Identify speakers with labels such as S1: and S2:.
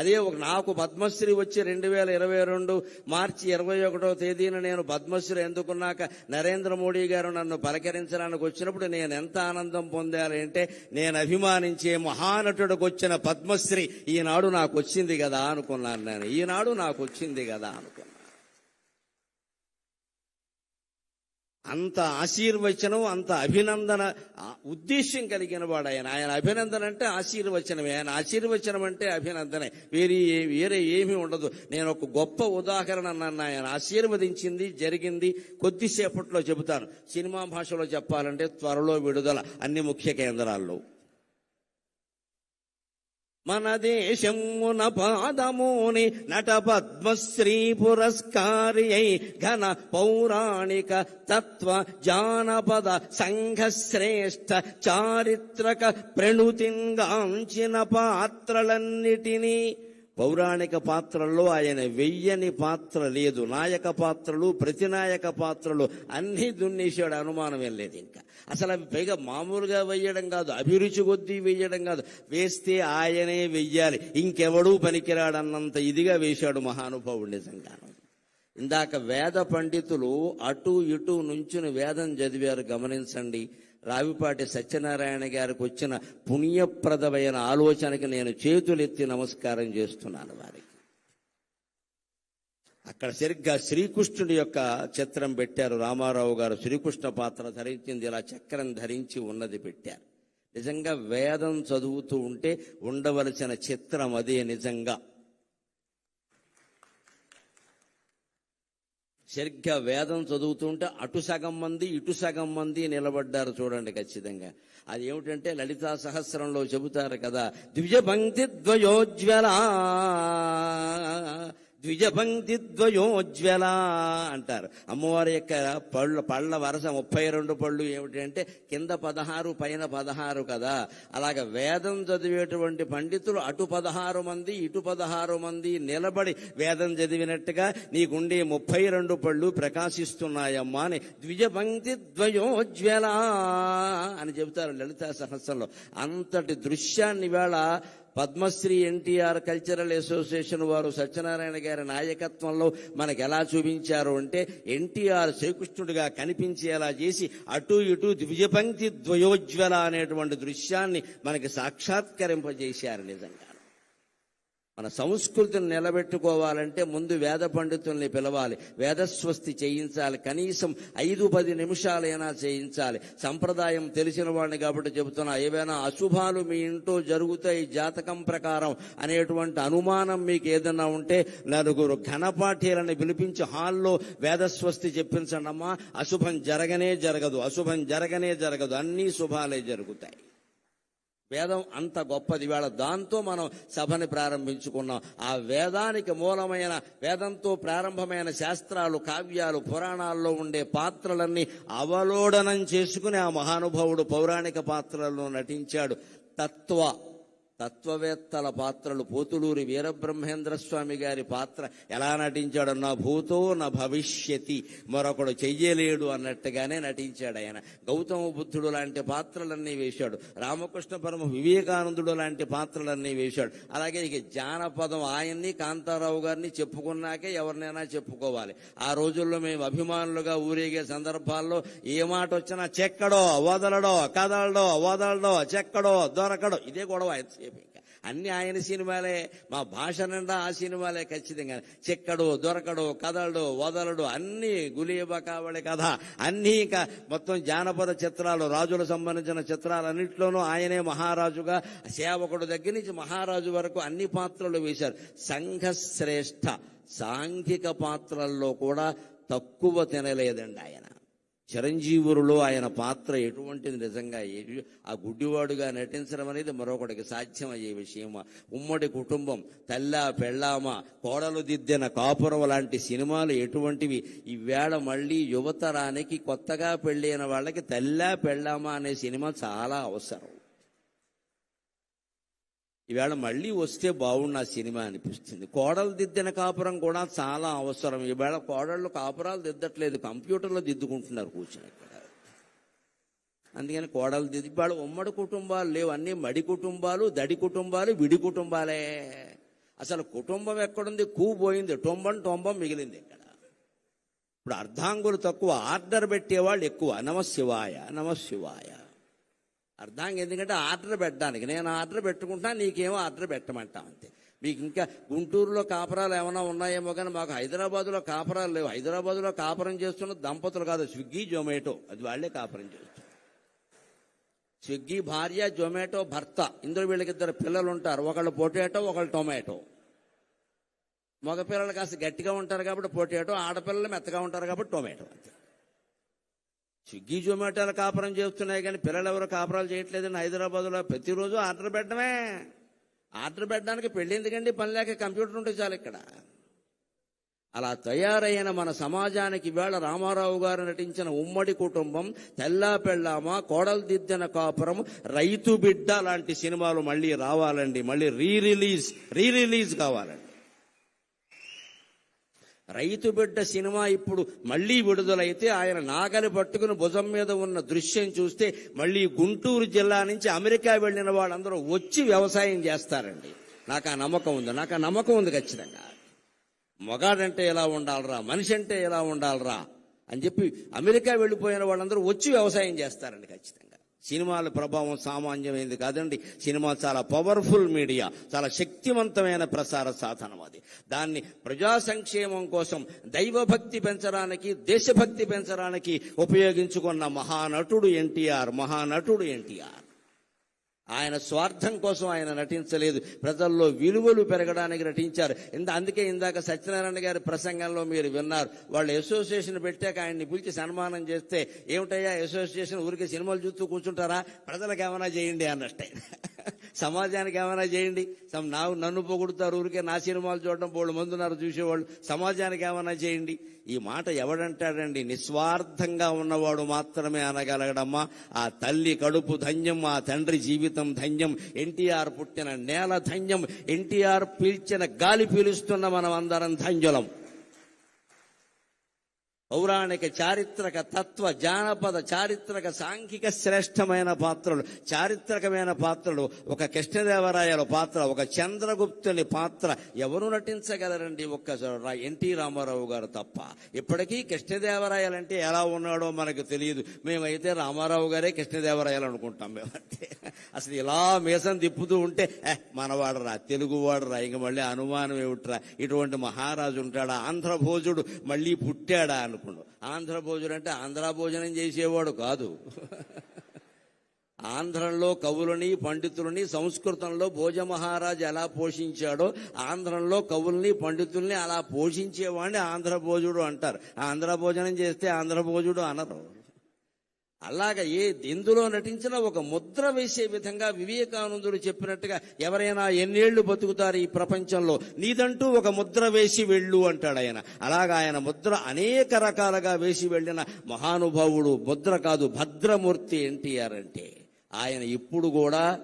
S1: అదే ఒక నాకు పద్మశ్రీ వచ్చి రెండు వేల ఇరవై రెండు మార్చి ఇరవై ఒకటో తేదీన నేను పద్మశ్రీ ఎందుకున్నాక నరేంద్ర మోడీ గారు నన్ను పలకరించడానికి వచ్చినప్పుడు నేను ఎంత ఆనందం పొందాలంటే నేను అభిమానించే మహానటుడికి వచ్చిన పద్మశ్రీ ఈనాడు నాకు వచ్చింది కదా అనుకున్నాను నేను. ఈనాడు నాకు వచ్చింది కదా అనుకున్నాను. అంత ఆశీర్వచనం అంత అభినందన ఉద్దేశ్యం కలిగిన వాడు ఆయన. ఆయన అభినందన అంటే ఆశీర్వచనమే. ఆయన ఆశీర్వచనం అంటే అభినందనే. వేరే వేరే ఏమీ ఉండదు. నేను ఒక గొప్ప ఉదాహరణ నన్ను ఆయన ఆశీర్వదించింది జరిగింది. కొద్దిసేపట్లో చెబుతాను. సినిమా భాషలో చెప్పాలంటే త్వరలో విడుదల అన్ని ముఖ్య కేంద్రాల్లో. మన దేశమున పాదముని నట పద్మశ్రీ పురస్కారి అయి ఘన పౌరాణిక తత్వ జానపద సంఘశ్రేష్ఠ చారిత్రక ప్రణుతింగాంచిన పాత్రలన్నిటినీ పౌరాణిక పాత్రల్లో ఆయన వెయ్యని పాత్ర లేదు. నాయక పాత్రలు ప్రతినాయక పాత్రలు అన్ని దున్నేశాడు అనుమానం ఏం లేదు ఇంకా. అసలు అవి పైగా మామూలుగా వెయ్యడం కాదు అభిరుచి కొద్దీ వెయ్యడం కాదు. వేస్తే ఆయనే వెయ్యాలి. ఇంకెవడూ పనికిరాడన్నంత ఇదిగా వేశాడు మహానుభావుడు నిజంగాను ఇందాక వేద పండితులు అటు ఇటు నుంచుని వేదం చదివారు గమనించండి. రావిపాటి సత్యనారాయణ గారికి వచ్చిన పుణ్యప్రదమైన ఆలోచనకి నేను చేతులెత్తి నమస్కారం చేస్తున్నాను వారికి. అక్కడ సరిగ్గా శ్రీకృష్ణుడి యొక్క చిత్రం పెట్టారు. రామారావు గారు శ్రీకృష్ణ పాత్ర ధరించింది ఇలా చక్రం ధరించి ఉన్నది పెట్టారు. నిజంగా వేదం చదువుతూ ఉంటే ఉండవలసిన చిత్రం అదే నిజంగా. సరిగ్గా వేదం చదువుతుంటే అటు సగం మంది ఇటు సగం మంది నిలబడ్డారు చూడండి ఖచ్చితంగా. అది ఏమిటంటే లలితా సహస్రంలో చెబుతారు కదా ద్విజపంక్తి ద్వయోజ్వల ద్విజపంక్తి ద్వయోజ్వల అంటారు. అమ్మవారి యొక్క పళ్ళు పళ్ళ వరస ముప్పై రెండు పళ్ళు ఏమిటంటే కింద పదహారు పైన పదహారు కదా. అలాగ వేదం చదివేటువంటి పండితులు అటు పదహారు మంది ఇటు పదహారు మంది నిలబడి వేదం చదివినట్టుగా నీకుండే ముప్పై రెండు పళ్ళు ప్రకాశిస్తున్నాయమ్మా అని ద్విజపంక్తి ద్వయోజ్వల అని చెబుతారు లలితా సహస్రంలో. అంతటి దృశ్యాన్ని వేళ పద్మశ్రీ ఎన్టీఆర్ కల్చరల్ అసోసియేషన్ వారు సత్యనారాయణ గారి నాయకత్వంలో మనకు ఎలా చూపించారు అంటే ఎన్టీఆర్ శ్రీకృష్ణుడిగా కనిపించేలా చేసి అటు ఇటు ద్విజపంక్తి ద్వయోజ్వల అనేటువంటి దృశ్యాన్ని మనకి సాక్షాత్కరింపజేశారు నిజంగా. మన సంస్కృతిని నిలబెట్టుకోవాలంటే ముందు వేద పండితుల్ని పిలవాలి. వేదస్వస్తి చేయించాలి. కనీసం ఐదు పది నిమిషాలైనా చేయించాలి. సంప్రదాయం తెలిసిన వాడిని కాబట్టి చెబుతున్నా ఏవైనా అశుభాలు మీ ఇంట్లో జరుగుతాయి జాతకం ప్రకారం అనేటువంటి అనుమానం మీకు ఏదైనా ఉంటే నలుగురు ఘనపాఠ్యాలను పిలిపించి హాల్లో వేదస్వస్తి చెప్పించండి అమ్మా అశుభం జరగనే జరగదు అశుభం జరగనే జరగదు అన్ని శుభాలే జరుగుతాయి. వేదం అంత గొప్పది. వేళ దాంతో మనం సభని ప్రారంభించుకున్నాం. ఆ వేదానికి మూలమైన వేదంతో ప్రారంభమైన శాస్త్రాలు కావ్యాలు పురాణాల్లో ఉండే పాత్రలన్నీ అవలోడనం చేసుకుని ఆ మహానుభావుడు పౌరాణిక పాత్రల్లో నటించాడు. తత్వ తత్వవేత్తల పాత్రలు పోతులూరి వీరబ్రహ్మేంద్ర స్వామి గారి పాత్ర ఎలా నటించాడు నా భూతో నా భవిష్యతి మరొకడు చెయ్యలేడు అన్నట్టుగానే నటించాడు ఆయన. గౌతమ బుద్ధుడు లాంటి పాత్రలన్నీ వేశాడు. రామకృష్ణ పరమ వివేకానందుడు లాంటి పాత్రలన్నీ వేశాడు. అలాగే ఇక జానపదం ఆయన్ని కాంతారావు గారిని చెప్పుకున్నాకే ఎవరినైనా చెప్పుకోవాలి. ఆ రోజుల్లో మేము అభిమానులుగా ఊరేగే సందర్భాల్లో ఏ మాట వచ్చినా చెక్కడో వదలడో కదలడో వదలడో చెక్కడో దొరకడో ఇదే గొడవ. ఎంతసేపు ఇంకా. అన్ని ఆయన సినిమాలే మా భాష నిండా ఆ సినిమాలే ఖచ్చితంగా. చెక్కడు దొరకడు కదలడు వదలడు అన్ని గులీబ కావడి కథ. అన్నీ ఇంకా మొత్తం జానపద చిత్రాలు రాజులకు సంబంధించిన చిత్రాలన్నింటిలోనూ ఆయనే మహారాజుగా సేవకుడు దగ్గర నుంచి మహారాజు వరకు అన్ని పాత్రలు వేశారు. సంఘ శ్రేష్ఠ సాంఘిక పాత్రల్లో కూడా తక్కువ తినలేదండి ఆయన. చిరంజీవురులో ఆయన పాత్ర ఎటువంటిది నిజంగా? ఆ గుడ్డివాడుగా నటించడం అనేది మరొకటికి సాధ్యమయ్యే విషయం. ఉమ్మడి కుటుంబం తల్లా పెళ్ళామ కోడలు దిద్దిన కాపురం లాంటి సినిమాలు ఎటువంటివి? ఈవేళ మళ్ళీ యువతరానికి కొత్తగా పెళ్ళైన వాళ్ళకి తల్లా పెళ్ళామా అనే సినిమా చాలా అవసరం. ఈవేళ మళ్ళీ వస్తే బాగుండు ఆ సినిమా అనిపిస్తుంది. కోడలు దిద్దిన కాపురం కూడా చాలా అవసరం. ఈవేళ కోడళ్ళు కాపురాలు దిద్దట్లేదు కంప్యూటర్లో దిద్దుకుంటున్నారు కూర్చొని ఇక్కడ. అందుకని కోడలు దిద్ది ఇవాళ ఉమ్మడి కుటుంబాలు లేవు. అన్ని మడి కుటుంబాలు దడి కుటుంబాలు విడి కుటుంబాలే. అసలు కుటుంబం ఎక్కడుంది? కూపోయింది టొంబం టొంబం మిగిలింది ఇక్కడ. ఇప్పుడు అర్ధాంగులు తక్కువ ఆర్డర్ పెట్టేవాళ్ళు ఎక్కువ. నమశివాయ నమశివాయ. అర్థం ఎందుకంటే ఆర్డర్ పెట్టడానికి. నేను ఆర్డర్ పెట్టుకుంటా నీకేమో ఆర్డర్ పెట్టమంటా అంతే. మీకు ఇంకా గుంటూరులో కాపురాలు ఏమైనా ఉన్నాయేమో కానీ మాకు హైదరాబాద్లో కాపురాలు లేవు. హైదరాబాద్లో కాపురం చేస్తున్న దంపతులు కాదు స్విగ్గీ జొమాటో. అది వాళ్ళే కాపురం చేస్తారు స్విగ్గీ భార్య జొమాటో భర్త. ఇందులో వీళ్ళకి ఇద్దరు పిల్లలు ఉంటారు. ఒకళ్ళు పొటాటో ఒకళ్ళు టొమాటో. మగ పిల్లలు కాస్త గట్టిగా ఉంటారు కాబట్టి పొటాటో ఆడపిల్లలు మెత్తగా ఉంటారు కాబట్టి టొమాటో అంతే. స్విగ్గీ జొమాటోలు కాపురం చేస్తున్నాయి కానీ పిల్లలు ఎవరు కాపురాలు చేయట్లేదని హైదరాబాద్లో ప్రతిరోజు ఆర్డర్ పెట్టడమే. ఆర్డర్ పెట్టడానికి పెళ్ళి ఎందుకండి? పని లేక కంప్యూటర్ ఉంటే చాలు ఇక్కడ. అలా తయారైన మన సమాజానికి ఇవాళ రామారావు గారు నటించిన ఉమ్మడి కుటుంబం తెల్లా పెళ్ళామ కోడలు దిద్దిన కాపురం రైతు బిడ్డ లాంటి సినిమాలు మళ్ళీ రావాలండి. మళ్ళీ రీ రిలీజ్ రీ రిలీజ్ కావాలండి. రైతు బిడ్డ సినిమా ఇప్పుడు మళ్ళీ విడుదలైతే ఆయన నాగలి పట్టుకుని భుజం మీద ఉన్న దృశ్యం చూస్తే మళ్ళీ గుంటూరు జిల్లా నుంచి అమెరికా వెళ్ళిన వాళ్ళందరూ వచ్చి వ్యవసాయం చేస్తారండి. నాకు ఆ నమ్మకం ఉంది. నాకు ఆ నమ్మకం ఉంది ఖచ్చితంగా. మగాడంటే ఎలా ఉండాలరా? మనిషి అంటే ఎలా ఉండాలరా? అని చెప్పి అమెరికా వెళ్ళిపోయిన వాళ్ళందరూ వచ్చి వ్యవసాయం చేస్తారండి ఖచ్చితంగా. సినిమాల ప్రభావం సామాన్యమైనది కాదండి. సినిమా చాలా పవర్ఫుల్ మీడియా చాలా శక్తివంతమైన ప్రసార సాధనం అది. దాన్ని ప్రజా సంక్షేమం కోసం దైవభక్తి పెంచడానికి దేశభక్తి పెంచడానికి ఉపయోగించుకున్న మహానటుడు ఎన్టీఆర్ మహానటుడు ఎన్టీఆర్. ఆయన స్వార్థం కోసం ఆయన నటించలేదు. ప్రజల్లో విలువలు పెరగడానికి నటించారు. ఇంద అందుకే ఇందాక సత్యనారాయణ గారి ప్రసంగంలో మీరు విన్నారు. వాళ్ళు అసోసియేషన్ పెట్టాక ఆయన్ని పిలిచి సన్మానం చేస్తే ఏమిటయ్యా అసోసియేషన్ ఊరికే సినిమాలు చూస్తూ కూర్చుంటారా? ప్రజలకు ఏమైనా చేయండి అన్నట్టే. సమాజానికి ఏమైనా చేయండి. సమ్ నా నన్ను పొగుడుతారు ఊరికే నా సినిమాలు చూడడం బోళ్ళు మంది ఉన్నారు చూసేవాళ్ళు. సమాజానికి ఏమైనా చేయండి. ఈ మాట ఎవడంటాడండి? నిస్వార్థంగా ఉన్నవాడు మాత్రమే అనగలగడమ్మా. ఆ తల్లి కడుపు ధన్యం ఆ తండ్రి జీవితం ధన్యం. ఎన్టీఆర్ పుట్టిన నేల ధన్యం. ఎన్టీఆర్ పీల్చిన గాలి పీలుస్తున్న మనం అందరం ధన్యులం. పౌరాణిక చారిత్రక తత్వ జానపద చారిత్రక సాంఘిక శ్రేష్టమైన పాత్రలు చారిత్రకమైన పాత్రలు. ఒక కృష్ణదేవరాయల పాత్ర ఒక చంద్రగుప్తుని పాత్ర. ఎవరు నటించగలరండి ఒక్క ఎన్టీ రామారావు గారు తప్ప? ఇప్పటికీ కృష్ణదేవరాయలంటే ఎలా ఉన్నాడో మనకు తెలియదు. మేమైతే రామారావు గారే కృష్ణదేవరాయలు అనుకుంటాం మేమంటే అసలు ఇలా మీసం తిప్పుతూ ఉంటే "ఏ, మనవాడరా తెలుగువాడరా ఇంక మళ్ళీ అనుమానం ఏమిట్రా? ఇటువంటి మహారాజు ఉంటాడా? ఆంధ్రభోజుడు మళ్ళీ పుట్టాడా అనుకున్నాడు ఆంధ్ర భోజుడు అంటే ఆంధ్ర భోజనం చేసేవాడు కాదు. ఆంధ్రంలో కవులని పండితులని సంస్కృతంలో భోజమహారాజు ఎలా పోషించాడో ఆంధ్రంలో కవుల్ని పండితుల్ని అలా పోషించేవాడిని ఆంధ్ర భోజుడు అంటారు. ఆంధ్ర భోజనం చేస్తే ఆంధ్ర భోజుడు అనరు. అలాగ ఏ ఎందులో నటించినా ఒక ముద్ర వేసే విధంగా వివేకానందుడు చెప్పినట్టుగా ఎవరైనా ఎన్నేళ్ళు బతుకుతారు ఈ ప్రపంచంలో? నీదంటూ ఒక ముద్ర వేసి వెళ్ళు అంటాడు ఆయన. అలాగా ఆయన ముద్ర అనేక రకాలుగా వేసి వెళ్ళిన మహానుభావుడు ముద్ర కాదు భద్రమూర్తి ఎన్టీఆర్ అంటే. ఆయన ఇప్పుడు కూడా